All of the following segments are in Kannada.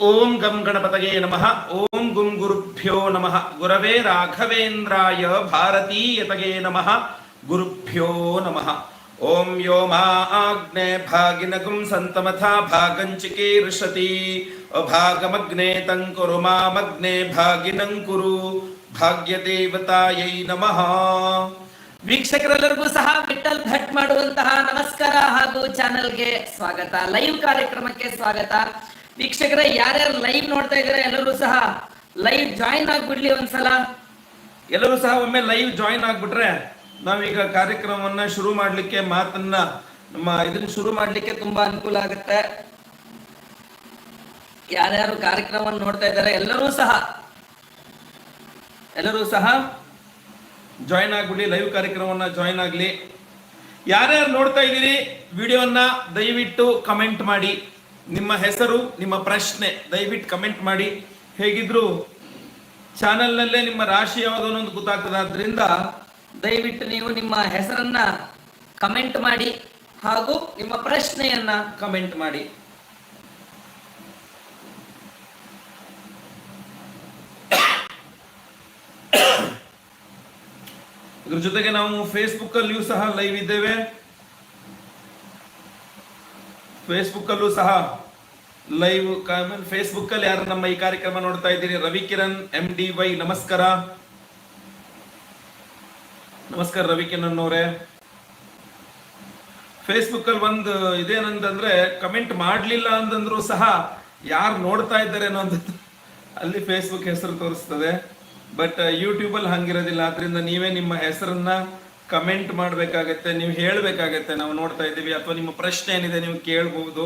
ಓಂ ಗಂ ಗಣಪತಯೇ ನಮಃ. ಓಂ ಗುಂ ಗುರುಭ್ಯೋ ನಮಃ. ಗುರವೇ ರಾಘವೇಂದ್ರಾಯ ಭಾರತೀಯತಯೇ ನಮಃ. ಗುರುಭ್ಯೋ ನಮಃ. ಓಂ ಯೋ ಮಾ ಆಗ್ನೇ ಭಾಗಿನಗುಂ ಸಂತಮಥಾ ಭಾಗಂಚಿಕೀರ್ಷತಿ ಅಭಾಗಮಗ್ನೆ ತಂಕುರು ಮಾಮಗ್ನೆ ಕುರು. ಭಾಗ್ಯದೇವತಾಯೈ ನಮಃ. ವೀಕ್ಷಕರೆಲ್ಲರಿಗೂ ಸಹ ವಿಠಲ್ ಭಟ್ ಮಾಡುವಂತಹ ನಮಸ್ಕಾರ ಹಾಗೂ ಚಾನೆಲ್ಗೆ ಸ್ವಾಗತ. ಲೈವ್ ಕಾರ್ಯಕ್ರಮಕ್ಕೆ ಸ್ವಾಗತ. ವೀಕ್ಷಕರೇ, ಯಾರ್ಯಾರು ಲೈವ್ ನೋಡ್ತಾ ಇದ್ದಾರೆ ಎಲ್ಲರೂ ಸಹ ಲೈವ್ ಜಾಯಿನ್ ಆಗ್ಬಿಡ್ಲಿ ಒಂದ್ಸಲ. ಎಲ್ಲರೂ ಸಹ ಒಮ್ಮೆ ಲೈವ್ ಜಾಯಿನ್ ಆಗ್ಬಿಟ್ರೆ ನಾವೀಗ ಕಾರ್ಯಕ್ರಮವನ್ನ ಶುರು ಮಾಡ್ಲಿಕ್ಕೆ ಮಾತನ್ನ ನಮ್ಮ ಇದನ್ನ ಶುರು ಮಾಡ್ಲಿಕ್ಕೆ ತುಂಬಾ ಅನುಕೂಲ ಆಗುತ್ತೆ. ಯಾರ್ಯಾರು ಕಾರ್ಯಕ್ರಮವನ್ನು ನೋಡ್ತಾ ಇದ್ದಾರೆ ಎಲ್ಲರೂ ಸಹ ಎಲ್ಲರೂ ಸಹ ಜಾಯಿನ್ ಆಗ್ಬಿಡಿ ಲೈವ್ ಕಾರ್ಯಕ್ರಮವನ್ನ ಜಾಯಿನ್ ಆಗ್ಲಿ. ಯಾರ್ಯಾರು ನೋಡ್ತಾ ಇದ್ದೀರಿ ವಿಡಿಯೋನ ದಯವಿಟ್ಟು ಕಮೆಂಟ್ ಮಾಡಿ. ನಿಮ್ಮ ಹೆಸರು, ನಿಮ್ಮ ಪ್ರಶ್ನೆ, ದಯವಿಟ್ಟು ಕಮೆಂಟ್ ಮಾಡಿ. ಹೇಗಿದ್ರು ಚಾನೆಲ್ನಲ್ಲೇ ನಿಮ್ಮ ರಾಶಿ ಯಾವುದೋ ಒಂದು ಗೊತ್ತಾಗ್ತದೆ ಆದ್ರಿಂದ ದಯವಿಟ್ಟು ನೀವು ನಿಮ್ಮ ಹೆಸರನ್ನ ಕಮೆಂಟ್ ಮಾಡಿ ಹಾಗೂ ನಿಮ್ಮ ಪ್ರಶ್ನೆಯನ್ನ ಕಮೆಂಟ್ ಮಾಡಿ. ಇದ್ರ ಜೊತೆಗೆ ನಾವು ಫೇಸ್ಬುಕ್ ಅಲ್ಲಿಯೂ ಸಹ ಲೈವ್ ಇದ್ದೇವೆ. ಫೇಸ್ಬುಕ್ ಅಲ್ಲೂ ಸಹ ಲೈವ್ ಫೇಸ್ಬುಕ್ ಅಲ್ಲಿ ಯಾರು ನಮ್ಮ ಈ ಕಾರ್ಯಕ್ರಮ ನೋಡ್ತಾ ಇದ್ದೀರಿ? Ravi Kiran M D Y ನಮಸ್ಕಾರ. ನಮಸ್ಕಾರ ರವಿ ಕಿರಣ್ ಅವರೇ. ಫೇಸ್ಬುಕ್ ಅಲ್ಲಿ ಒಂದು ಇದೇನಂತಂದ್ರೆ ಕಮೆಂಟ್ ಮಾಡ್ಲಿಲ್ಲ ಅಂತಂದ್ರು ಸಹ ಯಾರು ನೋಡ್ತಾ ಇದ್ದಾರೆ ಅನ್ನೋದು ಅಲ್ಲಿ ಫೇಸ್ಬುಕ್ ಹೆಸರು ತೋರಿಸ್ತದೆ. ಬಟ್ ಯೂಟ್ಯೂಬ್ ಅಲ್ಲಿ ಹಂಗಿರೋದಿಲ್ಲ. ಆದ್ರಿಂದ ನೀವೇ ನಿಮ್ಮ ಹೆಸರನ್ನ ಕಮೆಂಟ್ ಮಾಡಬೇಕಾಗತ್ತೆ ನೀವು ಹೇಳಬೇಕಾಗತ್ತೆ ನಾವು ನೋಡ್ತಾ ಇದ್ದೀವಿ. ಅಥವಾ ನಿಮ್ಮ ಪ್ರಶ್ನೆ ಏನಿದೆ ನೀವು ಕೇಳಬಹುದು.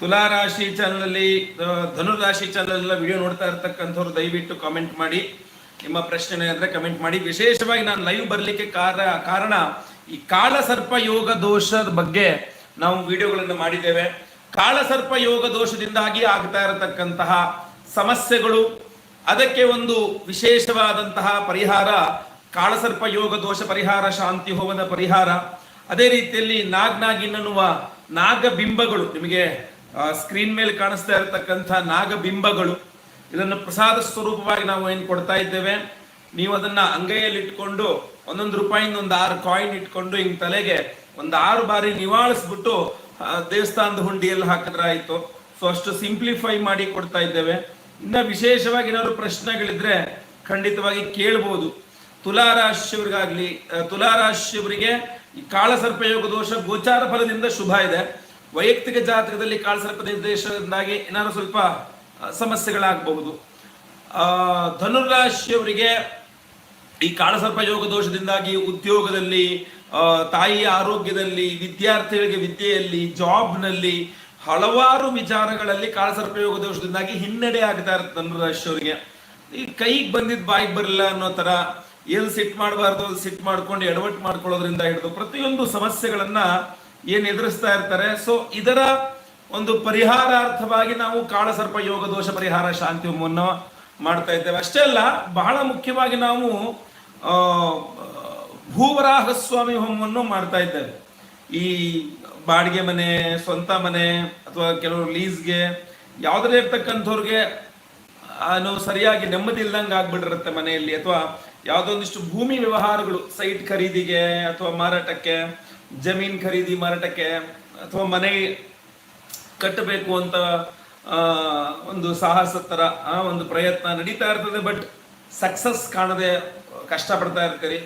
ತುಲಾ ರಾಶಿ ಚಾನಲ್ ಅಲ್ಲಿ ಆ, ಧನು ರಾಶಿ ಚಾನಲ್ ವಿಡಿಯೋ ನೋಡ್ತಾ ಇರ್ತಕ್ಕಂಥವ್ರು ದಯವಿಟ್ಟು ಕಾಮೆಂಟ್ ಮಾಡಿ. ನಿಮ್ಮ ಪ್ರಶ್ನೆ ಏನಾದ್ರೆ ಕಮೆಂಟ್ ಮಾಡಿ. ವಿಶೇಷವಾಗಿ ನಾನು ಲೈವ್ ಬರಲಿಕ್ಕೆ ಕಾರ ಕಾರಣ ಈ ಕಾಳಸರ್ಪ ಯೋಗ ದೋಷದ ಬಗ್ಗೆ ನಾವು ವಿಡಿಯೋಗಳನ್ನು ಮಾಡಿದ್ದೇವೆ. ಕಾಳಸರ್ಪ ಯೋಗ ದೋಷದಿಂದಾಗಿ ಆಗ್ತಾ ಇರತಕ್ಕಂತಹ ಸಮಸ್ಯೆಗಳು. ಅದಕ್ಕೆ ಒಂದು ವಿಶೇಷವಾದಂತಹ ಪರಿಹಾರ ಕಾಳಸರ್ಪ ಯೋಗ ದೋಷ ಪರಿಹಾರ, ಶಾಂತಿ ಹೋಮದ ಪರಿಹಾರ. ಅದೇ ರೀತಿಯಲ್ಲಿ ನಾಗ ನಾಗಿನ್ ನಾಗ ನಾಗಬಿಂಬಗಳು, ನಿಮಗೆ ಸ್ಕ್ರೀನ್ ಮೇಲೆ ಕಾಣಿಸ್ತಾ ಇರತಕ್ಕಂಥ ನಾಗಬಿಂಬಗಳು, ಇದನ್ನು ಪ್ರಸಾದ ಸ್ವರೂಪವಾಗಿ ನಾವು ಏನು ಕೊಡ್ತಾ ಇದ್ದೇವೆ? ನೀವು ಅದನ್ನ ಅಂಗೈಯಲ್ಲಿ ಇಟ್ಕೊಂಡು ಒಂದೊಂದು ರೂಪಾಯಿಂದ ಒಂದು ಆರು ಕಾಯಿನ್ ಇಟ್ಕೊಂಡು ಹಿಂಗ್ ತಲೆಗೆ ಒಂದು ಆರು ಬಾರಿ ನಿವಾಳಿಸ್ಬಿಟ್ಟು ದೇವಸ್ಥಾನದ ಹುಂಡಿಯಲ್ಲಿ ಹಾಕಿದ್ರೆ ಆಯ್ತು. ಸೊ ಅಷ್ಟು ಸಿಂಪ್ಲಿಫೈ ಮಾಡಿ ಕೊಡ್ತಾ ಇದ್ದೇವೆ. ಇನ್ನ ವಿಶೇಷವಾಗಿ ಏನಾದ್ರು ಪ್ರಶ್ನೆಗಳಿದ್ರೆ ಖಂಡಿತವಾಗಿ ಕೇಳ್ಬೋದು. ತುಲಾರಾಶಿಯವರಿಗಾಗ್ಲಿ ತುಲಾರಾಶಿಯವರಿಗೆ ಈ ಕಾಳಸರ್ಪ ದೋಷ ಗೋಚಾರ ಫಲದಿಂದ ಶುಭ ಇದೆ. ವೈಯಕ್ತಿಕ ಜಾತಕದಲ್ಲಿ ಕಾಳಸರ್ಪ ನಿರ್ದೇಶದಿಂದಾಗಿ ಏನಾದ್ರು ಸ್ವಲ್ಪ ಸಮಸ್ಯೆಗಳಾಗಬಹುದು. ಧನುರಾಶಿಯವರಿಗೆ ಈ ಕಾಳಸರ್ಪ ಯೋಗ ದೋಷದಿಂದಾಗಿ ಉದ್ಯೋಗದಲ್ಲಿ ತಾಯಿ ಆರೋಗ್ಯದಲ್ಲಿ, ವಿದ್ಯಾರ್ಥಿಗಳಿಗೆ ವಿದ್ಯೆಯಲ್ಲಿ, ಜಾಬ್ನಲ್ಲಿ ಹಲವಾರು ವಿಚಾರಗಳಲ್ಲಿ ಕಾಳಸರ್ಪ ಯೋಗ ದೋಷದಿಂದಾಗಿ ಹಿನ್ನಡೆ ಆಗ್ತಾ ಇರುತ್ತೆ ಧನುರಾಶಿಯವರಿಗೆ ಈ ಕೈಗೆ ಬಂದಿದ್ದು ಬಾಯಿಗೆ ಬರಲಿಲ್ಲ ಅನ್ನೋ ತರ ಎಲ್ಲಿ ಸಿಟ್ ಮಾಡಬಾರ್ದು ಸಿಟ್ ಮಾಡ್ಕೊಂಡು ಎಡವಟ್ ಮಾಡ್ಕೊಳ್ಳೋದ್ರಿಂದ ಹಿಡಿದು ಪ್ರತಿಯೊಂದು ಸಮಸ್ಯೆಗಳನ್ನ ಏನು ಎದುರಿಸ್ತಾ ಇರ್ತಾರೆ. ಸೊ ಇದರ ಒಂದು ಪರಿಹಾರಾರ್ಥವಾಗಿ ನಾವು ಕಾಳಸರ್ಪ ಯೋಗ ದೋಷ ಪರಿಹಾರ ಶಾಂತಿ ಹೋಮವನ್ನು ಮಾಡ್ತಾ ಇದ್ದೇವೆ. ಅಷ್ಟೇ ಅಲ್ಲ, ಬಹಳ ಮುಖ್ಯವಾಗಿ ನಾವು ಭೂವರಾಹ ಸ್ವಾಮಿ ಹೋಮವನ್ನು ಮಾಡ್ತಾ ಇದ್ದೇವೆ. ಈ ಬಾಡಿಗೆ ಮನೆ, ಸ್ವಂತ ಮನೆ, ಅಥವಾ ಕೆಲವರು ಲೀಸ್ಗೆ ಯಾವ್ದ್ರಲ್ಲಿ ಇರ್ತಕ್ಕಂಥವ್ರಿಗೆ ಸರಿಯಾಗಿ ನೆಮ್ಮದಿ ಇಲ್ದಂಗೆ ಆಗ್ಬಿಟ್ಟಿರುತ್ತೆ ಮನೆಯಲ್ಲಿ, ಅಥವಾ ಯಾವ್ದೊಂದಿಷ್ಟು ಭೂಮಿ ವ್ಯವಹಾರಗಳು, ಸೈಟ್ ಖರೀದಿಗೆ ಅಥವಾ ಮಾರಾಟಕ್ಕೆ, ಜಮೀನ್ ಖರೀದಿ ಮಾರಾಟಕ್ಕೆ ಅಥವಾ ಮನೆ ಕಟ್ಟಬೇಕು ಅಂತ ಒಂದು ಸಾಹಸ ತರ ಒಂದು ಪ್ರಯತ್ನ ನಡೀತಾ ಇರ್ತದೆ. ಬಟ್ ಸಕ್ಸಸ್ ಕಾಣದೆ ಕಷ್ಟಪಡ್ತಾ ಇರ್ತೀರಿ.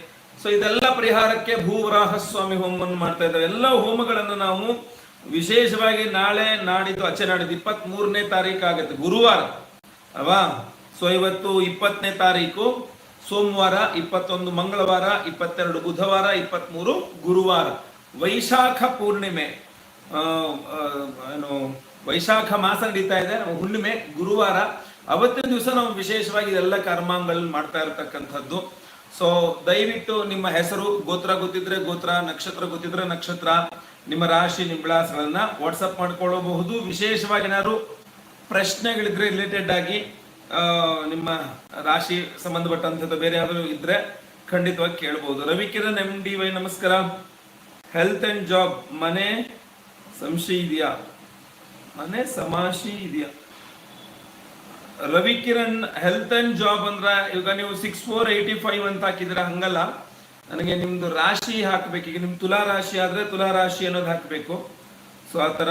ಸೊ ಇದೆಲ್ಲ ಪರಿಹಾರಕ್ಕೆ ಭೂವರಾಹ ಸ್ವಾಮಿ ಹೋಮವನ್ನು ಮಾಡ್ತಾ ಇದ್ದಾರೆ. ಎಲ್ಲ ಹೋಮಗಳನ್ನು ನಾವು ವಿಶೇಷವಾಗಿ ನಾಳೆ ನಾಡಿದ್ದು ಅಚ್ಚೆ ನಾಡಿದ್ದು ಇಪ್ಪತ್ತ್ ಮೂರನೇ ತಾರೀಕು ಆಗುತ್ತೆ. ಗುರುವಾರ. ಅಲ್ವಾ? ಸೊ ಇವತ್ತು ಇಪ್ಪತ್ತನೇ ತಾರೀಕು. ಸೋಮವಾರ ಇಪ್ಪತ್ತೊಂದು, ಮಂಗಳವಾರ ಇಪ್ಪತ್ತೆರಡು, ಬುಧವಾರ ಇಪ್ಪತ್ತ್ಮೂರು ಗುರುವಾರ. ವೈಶಾಖ ಪೂರ್ಣಿಮೆ. ಏನು, ವೈಶಾಖ ಮಾಸ ನಡೀತಾ ಇದೆ ನಮ್ಮ ಹುಣ್ಣಿಮೆ, ಗುರುವಾರ. ಅವತ್ತಿನ ದಿವಸ ನಾವು ವಿಶೇಷವಾಗಿ ಇದೆಲ್ಲ ಕರ್ಮಾಂಗಗಳನ್ನು ಮಾಡ್ತಾ ಇರತಕ್ಕಂಥದ್ದು. ಸೊ ದಯವಿಟ್ಟು ನಿಮ್ಮ ಹೆಸರು, ಗೋತ್ರ ಗೊತ್ತಿದ್ರೆ ಗೋತ್ರ, ನಕ್ಷತ್ರ ಗೊತ್ತಿದ್ರೆ ನಕ್ಷತ್ರ, ನಿಮ್ಮ ರಾಶಿ, ನಿಮ್ಮ ವಿಳಾಸಗಳನ್ನ ವಾಟ್ಸಪ್ ಮಾಡ್ಕೊಳ್ಳಬಹುದು. ವಿಶೇಷವಾಗಿ ಏನಾದ್ರು ಪ್ರಶ್ನೆಗಳಿದ್ರೆ ರಿಲೇಟೆಡ್ ಆಗಿ ನಿಮ್ಮ ರಾಶಿ ಸಂಬಂಧಪಟ್ಟಂಥದ್ದು ಬೇರೆ ಯಾರು ಇದ್ರೆ ಖಂಡಿತವಾಗಿ ಕೇಳ್ಬೋದು. Ravi Kiran M D Y ನಮಸ್ಕಾರ. ಹೆಲ್ತ್ ಅಂಡ್ ಜಾಬ್ ಮನೆ ಸಂಶಿ ಇದೆಯಾ? ಮನೆ ಸಮಾಶಿ ಇದೆಯಾ? Ravi Kiran health and job ಅಂದ್ರ ಇವಾಗ ನೀವು ಸಿಕ್ಸ್ ಫೋರ್ ಏಯ್ಟಿ ಫೈವ್ ಅಂತ ಹಾಕಿದ್ರೆ ಹಂಗಲ್ಲ. ನನಗೆ ನಿಮ್ದು ರಾಶಿ ಹಾಕ್ಬೇಕು. ಈಗ ನಿಮ್ ತುಲಾ ರಾಶಿ ಆದ್ರೆ ತುಲಾ ರಾಶಿ ಅನ್ನೋದು ಹಾಕ್ಬೇಕು. ಸೊ ಆತರ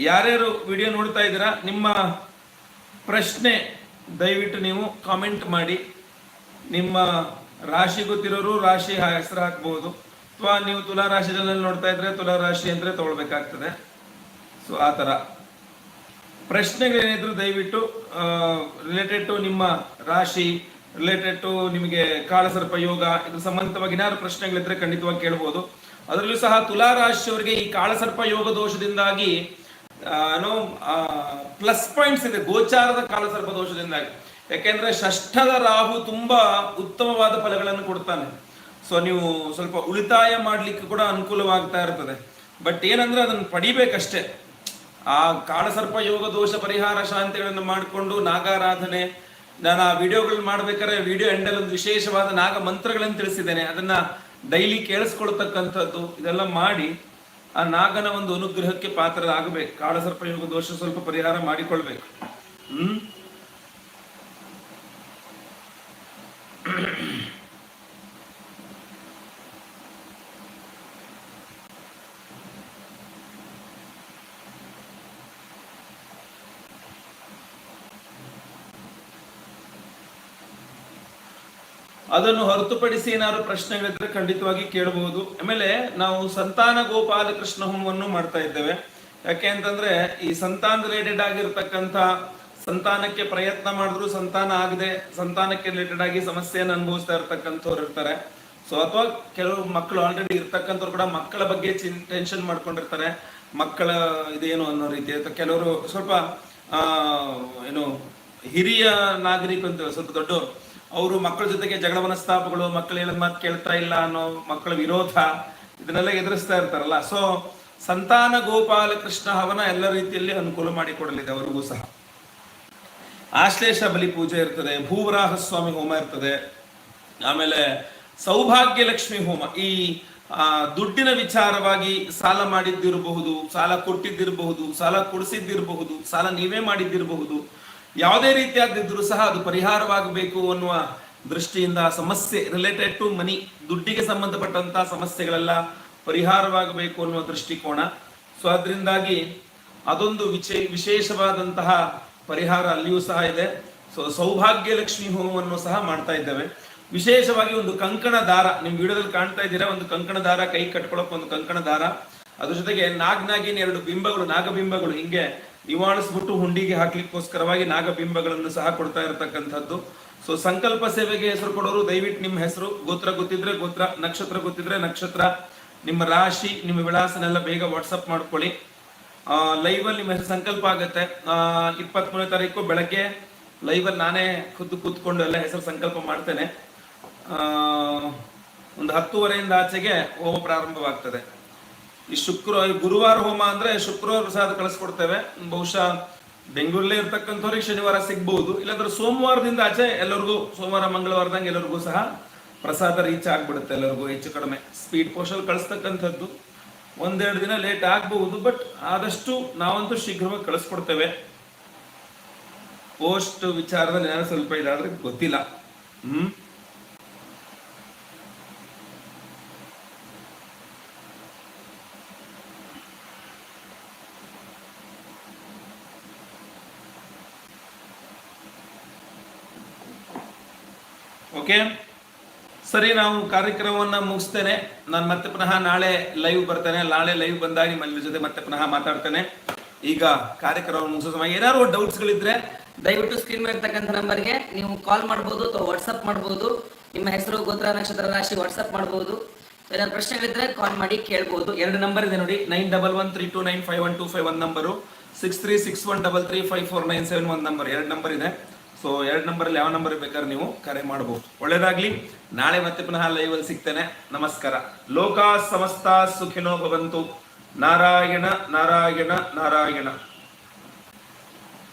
ಯಾರ್ಯಾರು ವಿಡಿಯೋ ನೋಡ್ತಾ ಇದ್ದೀರಾ? ನಿಮ್ಮ ಪ್ರಶ್ನೆ ದಯವಿಟ್ಟು ನೀವು ಕಾಮೆಂಟ್ ಮಾಡಿ. ನಿಮ್ಮ ರಾಶಿ ಗೊತ್ತಿರೋರು ರಾಶಿ ಹೆಸರು ಹಾಕ್ಬಹುದು ಅಥವಾ ನೀವು ತುಲಾ ರಾಶಿಗಳಲ್ಲಿ ನೋಡ್ತಾ ಇದ್ರೆ ತುಲಾ ರಾಶಿ ಅಂದ್ರೆ ತಗೊಳ್ಬೇಕಾಗ್ತದೆ. ಸೊ ಆ ತರ ಪ್ರಶ್ನೆಗಳೇನಿದ್ರು ದಯವಿಟ್ಟು ರಿಲೇಟೆಡ್ ಟು ನಿಮ್ಮ ರಾಶಿ ರಿಲೇಟೆಡ್ ಟು ನಿಮಗೆ ಕಾಳಸರ್ಪ ಯೋಗ, ಇದ್ರ ಸಂಬಂಧಿತವಾಗಿ ಏನಾದ್ರು ಪ್ರಶ್ನೆಗಳಿದ್ರೆ ಖಂಡಿತವಾಗಿ ಕೇಳ್ಬೋದು. ಅದರಲ್ಲೂ ಸಹ ತುಲಾ ರಾಶಿಯವರಿಗೆ ಈ ಕಾಳಸರ್ಪ ಯೋಗ ದೋಷದಿಂದಾಗಿ ಏನೋ ಪ್ಲಸ್ ಪಾಯಿಂಟ್ಸ್ ಇದೆ. ಗೋಚಾರದ ಕಾಳಸರ್ಪ ದೋಷದಿಂದಾಗಿ ಯಾಕೆಂದ್ರೆ ಷಷ್ಠದ ರಾಹು ತುಂಬಾ ಉತ್ತಮವಾದ ಫಲಗಳನ್ನು ಕೊಡ್ತಾನೆ. ಸೊ ನೀವು ಸ್ವಲ್ಪ ಉಳಿತಾಯ ಮಾಡ್ಲಿಕ್ಕೆ ಕೂಡ ಅನುಕೂಲವಾಗ್ತಾ ಇರ್ತದೆ. ಬಟ್ ಏನಂದ್ರೆ ಅದನ್ನ ಪಡಿಬೇಕಷ್ಟೇ. ಆ ಕಾಳಸರ್ಪ ಯೋಗ ದೋಷ ಪರಿಹಾರ ಶಾಂತಿಗಳನ್ನು ಮಾಡಿಕೊಂಡು ನಾಗಾರಾಧನೆ, ನಾನು ಆ ವಿಡಿಯೋಗಳನ್ನ ಮಾಡ್ಬೇಕಾದ್ರೆ ವಿಡಿಯೋ ಎಂಡಲ್ಲಿ ಒಂದು ವಿಶೇಷವಾದ ನಾಗ ಮಂತ್ರಗಳನ್ನು ತಿಳಿಸಿದ್ದೇನೆ. ಅದನ್ನ ಡೈಲಿ ಕೇಳಿಸ್ಕೊಳ್ತಕ್ಕಂಥದ್ದು ಇದೆಲ್ಲ ಮಾಡಿ ಆ ನಾಗನ ಒಂದು ಅನುಗ್ರಹಕ್ಕೆ ಪಾತ್ರರಾಗಬೇಕು. ಕಾಳಸರ್ಪ ಯೋಗ ದೋಷ ಸ್ವಲ್ಪ ಪರಿಹಾರ ಮಾಡಿಕೊಳ್ಬೇಕು. ಹ್ಮ್? ಅದನ್ನು ಹೊರತುಪಡಿಸಿ ಏನಾದ್ರು ಪ್ರಶ್ನೆಗಳಿದ್ರೆ ಖಂಡಿತವಾಗಿ ಕೇಳಬಹುದು. ಆಮೇಲೆ ನಾವು ಸಂತಾನ ಗೋಪಾಲ ಕೃಷ್ಣ ಹೋಮವನ್ನು ಮಾಡ್ತಾ ಇದ್ದೇವೆ. ಯಾಕೆ ಅಂತಂದ್ರೆ ಈ ಸಂತಾನ ರಿಲೇಟೆಡ್ ಆಗಿರ್ತಕ್ಕಂಥ ಸಂತಾನಕ್ಕೆ ಪ್ರಯತ್ನ ಮಾಡಿದ್ರು ಸಂತಾನ ಆಗದೆ ಸಂತಾನಕ್ಕೆ ರಿಲೇಟೆಡ್ ಆಗಿ ಸಮಸ್ಯೆಯನ್ನು ಅನುಭವಿಸ್ತಾ ಇರ್ತಕ್ಕಂಥವ್ರು ಇರ್ತಾರೆ. ಸೊ ಅಥವಾ ಕೆಲವು ಮಕ್ಕಳು ಆಲ್ರೆಡಿ ಇರ್ತಕ್ಕಂಥವ್ರು ಕೂಡ ಮಕ್ಕಳ ಬಗ್ಗೆ ಚಿನ್ ಟೆನ್ಷನ್ ಮಾಡ್ಕೊಂಡಿರ್ತಾರೆ. ಮಕ್ಕಳ ಇದೇನು ಅನ್ನೋ ರೀತಿ. ಅಥವಾ ಕೆಲವರು ಸ್ವಲ್ಪ ಏನು ಹಿರಿಯ ನಾಗರಿಕ ಅಂತ ಸ್ವಲ್ಪ ದೊಡ್ಡವರು. ಅವರು ಮಕ್ಕಳ ಜೊತೆಗೆ ಜಗಳ ಮನಸ್ತಾಪಗಳು ಮಕ್ಕಳು ಹೇಳಿದ ಮಾತು ಕೇಳ್ತಾ ಇಲ್ಲ ಅನ್ನೋ ಮಕ್ಕಳ ವಿರೋಧ ಇದನ್ನೆಲ್ಲ ಎದುರಿಸ್ತಾ ಇರ್ತಾರಲ್ಲ. ಸೊ ಸಂತಾನ ಗೋಪಾಲ ಕೃಷ್ಣ ಹವನ ಎಲ್ಲ ರೀತಿಯಲ್ಲಿ ಅನುಕೂಲ ಮಾಡಿಕೊಡಲಿದೆ ಅವರಿಗೂ ಸಹ. ಆಶ್ಲೇಷ ಬಲಿ ಪೂಜೆ ಇರ್ತದೆ ಭೂವರಾಹ ಸ್ವಾಮಿ ಹೋಮ ಇರ್ತದೆ, ಆಮೇಲೆ ಸೌಭಾಗ್ಯ ಲಕ್ಷ್ಮಿ ಹೋಮ. ಈ ದುಡ್ಡಿನ ವಿಚಾರವಾಗಿ ಸಾಲ ಮಾಡಿದ್ದಿರಬಹುದು, ಸಾಲ ಕೊಟ್ಟಿದ್ದಿರಬಹುದು, ಸಾಲ ಕೊಡಿಸಿದ್ದಿರಬಹುದು, ಸಾಲ ನೀವೇ ಮಾಡಿದ್ದಿರಬಹುದು. ಯಾವುದೇ ರೀತಿಯಾದಿದ್ರೂ ಸಹ ಅದು ಪರಿಹಾರವಾಗಬೇಕು ಅನ್ನುವ ದೃಷ್ಟಿಯಿಂದ ಸಮಸ್ಯೆ ರಿಲೇಟೆಡ್ ಟು ಮನಿ ದುಡ್ಡಿಗೆ ಸಂಬಂಧಪಟ್ಟಂತಹ ಸಮಸ್ಯೆಗಳೆಲ್ಲ ಪರಿಹಾರವಾಗಬೇಕು ಅನ್ನುವ ದೃಷ್ಟಿಕೋನ. ಸೊ ಅದರಿಂದಾಗಿ ಅದೊಂದು ವಿಚೇ, ವಿಶೇಷವಾದಂತಹ ಪರಿಹಾರ ಅಲ್ಲಿಯೂ ಸಹ ಇದೆ. ಸೊ ಸೌಭಾಗ್ಯ ಲಕ್ಷ್ಮಿ ಹೋಮವನ್ನು ಸಹ ಮಾಡ್ತಾ ಇದ್ದೇವೆ. ವಿಶೇಷವಾಗಿ ಒಂದು ಕಂಕಣ ದಾರ, ನಿಮ್ ವಿಡಿಯೋದಲ್ಲಿ ಕಾಣ್ತಾ ಇದ್ದೀರಾ, ಒಂದು ಕಂಕಣ ದಾರ, ಕೈ ಕಟ್ಕೊಳಕ್ ಒಂದು ಕಂಕಣ ದಾರ. ಅದ್ರ ಜೊತೆಗೆ ನಾಗ್ನಾಗಿನ ಎರಡು ಬಿಂಬಗಳು, ನಾಗಬಿಂಬಗಳು ಹಿಂಗೆ ನಿವಾಳಿಸ್ಬಿಟ್ಟು ಹುಂಡಿಗೆ ಹಾಕ್ಲಿಕ್ಕೋಸ್ಕರವಾಗಿ ನಾಗಬಿಂಬಗಳನ್ನು ಸಹ ಕೊಡ್ತಾ ಇರತಕ್ಕಂಥದ್ದು. ಸೊ ಸಂಕಲ್ಪ ಸೇವೆಗೆ ಹೆಸರು ಕೊಡೋರು, ದಯವಿಟ್ಟು ನಿಮ್ಮ ಹೆಸರು, ಗೋತ್ರ ಗೊತ್ತಿದ್ರೆ ಗೋತ್ರ, ನಕ್ಷತ್ರ ಗೊತ್ತಿದ್ರೆ ನಕ್ಷತ್ರ. ನಿಮ್ಮ ರಾಶಿ, ನಿಮ್ಮ ವಿಳಾಸನೆಲ್ಲ ಬೇಗ ವಾಟ್ಸಪ್ ಮಾಡ್ಕೊಳ್ಳಿ. ಲೈವ್ ಅಲ್ಲಿ ನಿಮ್ಮ ಹೆಸರು ಸಂಕಲ್ಪ ಆಗತ್ತೆ. ಇಪ್ಪತ್ಮೂರನೇ ತಾರೀಕು ಬೆಳಗ್ಗೆ ಲೈವ್ ಅಲ್ಲಿ ನಾನೇ ಖುದ್ದು ಕೂತ್ಕೊಂಡು ಎಲ್ಲ ಹೆಸರು ಸಂಕಲ್ಪ ಮಾಡ್ತೇನೆ. ಒಂದು ಹತ್ತುವರೆಯಿಂದ ಆಚೆಗೆ ಹೋಮ ಪ್ರಾರಂಭವಾಗ್ತದೆ. ಈ ಶುಕ್ರವಾರ ಗುರುವಾರ ಹೋಮ ಅಂದ್ರೆ ಶುಕ್ರವಾರ ಪ್ರಸಾದ ಕಳಿಸ್ಕೊಡ್ತೇವೆ. ಬಹುಶಃ ಬೆಂಗಳೂರಲ್ಲೇ ಇರ್ತಕ್ಕಂಥವ್ರಿಗೆ ಶನಿವಾರ ಸಿಗ್ಬಹುದು ಇಲ್ಲಾಂದ್ರೆ ಸೋಮವಾರದಿಂದ ಆಚೆ ಎಲ್ಲರಿಗೂ, ಸೋಮವಾರ, ಮಂಗಳವಾರದಂಗೆ ಎಲ್ಲರಿಗೂ ಸಹ ಪ್ರಸಾದ ರೀಚ್ ಆಗ್ಬಿಡುತ್ತೆ ಎಲ್ಲರಿಗೂ ಹೆಚ್ಚು ಕಡಿಮೆ. ಸ್ಪೀಡ್ ಪೋಸ್ಟಲ್ಲಿ ಕಳಿಸ್ತಕ್ಕಂಥದ್ದು. ಒಂದೆರಡು ದಿನ ಲೇಟ್ ಆಗಬಹುದು ಬಟ್ ಆದಷ್ಟು ನಾವಂತೂ ಶೀಘ್ರವಾಗಿ ಕಳಿಸ್ಕೊಡ್ತೇವೆ. ಪೋಸ್ಟ್ ವಿಚಾರದಲ್ಲಿ ಏನಾದ್ರು ಸ್ವಲ್ಪ ಇದಾದ್ರೆ ಗೊತ್ತಿಲ್ಲ. ಹ್ಮ್? ಓಕೆ? ಸರಿ ನಾವು ಕಾರ್ಯಕ್ರಮವನ್ನ ಮುಗಿಸ್ತೇನೆ. ನಾನು ಮತ್ತೆ ಪುನಃ ನಾಳೆ ಲೈವ್ ಬರ್ತೇನೆ. ನಾಳೆ ಲೈವ್ ಬಂದಾಗ ನಿಮ್ಮ ಜೊತೆ ಮತ್ತೆ ಪುನಃ ಮಾತಾಡ್ತೇನೆ. ಈಗ ಕಾರ್ಯಕ್ರಮ ಮುಗಿಸೋ ಸಮಯ. ಏನಾದ್ರು ಡೌಟ್ಸ್ ಗಳಿದ್ರೆ ದಯವಿಟ್ಟು ಸ್ಕ್ರೀನ್ ಮೇಲೆ ಇರ್ತಕ್ಕಂಥ ನಂಬರ್ಗೆ ನೀವು ಕಾಲ್ ಮಾಡ್ಬೋದು ಅಥವಾ ವಾಟ್ಸಪ್ ಮಾಡ್ಬೋದು. ನಿಮ್ಮ ಹೆಸರು ಗೋತ್ರ ನಕ್ಷತ್ರ ರಾಶಿ ವಾಟ್ಸಪ್ ಮಾಡ್ಬೋದು. ಏನಾದ್ರು ಪ್ರಶ್ನೆಗಳಿದ್ರೆ ಕಾಲ್ ಮಾಡಿ ಕೇಳ್ಬೋದು. ಎರಡು ನಂಬರ್ ಇದೆ ನೋಡಿ. Nine double one three two nine five one two five one number six three six one double three five four nine seven one number ಎರಡು ನಂಬರ್ ಇದೆ. ಸೊ ಎರಡು ನಂಬರಲ್ಲಿ ಯಾವ ನಂಬರ್ ಬೇಕಾದ್ರೆ ನೀವು ಕರೆ ಮಾಡಬಹುದು ಒಳ್ಳೇದಾಗ್ಲಿ. ನಾಳೆ ಮತ್ತೆ ಪುನಃ ಲೈವ್ ಅಲ್ಲಿ ಸಿಗ್ತೇನೆ. ನಮಸ್ಕಾರ. ಲೋಕ ಸಮಸ್ತ ಸುಖಿನೋ ಭವಂತು. ನಾರಾಯಣ ನಾರಾಯಣ ನಾರಾಯಣ.